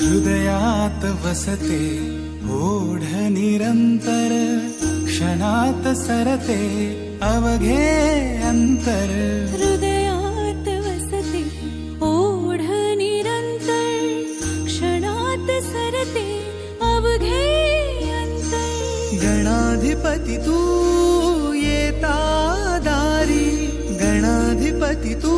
हृदयात वसते ओढ निरंतर क्षणात सरते अवघे अंतर. हृदयात वसते ओढ निरंतर क्षणात सरते अवघे अंतर. गणाधिपती तू येता दारी गणाधिपती तू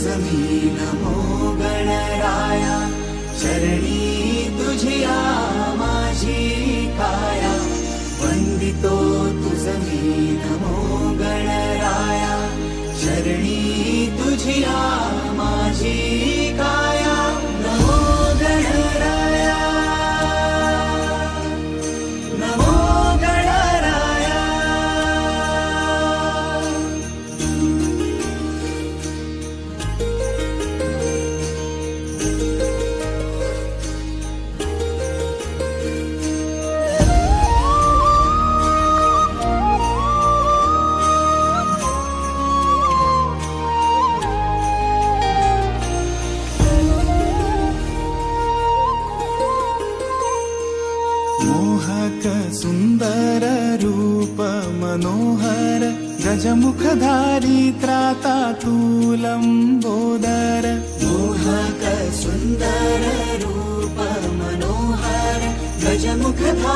जमी नमो हो गणराया शरणी तुझिया माझी काया. वंदितो तुझमी नमो हो गणराया शरणी तुझिया मोहक सुंदर रूप मनोहर गजमुखधारी त्राता लंबोदर मोहक सुंदर रूप मनोहर गजमुखधारी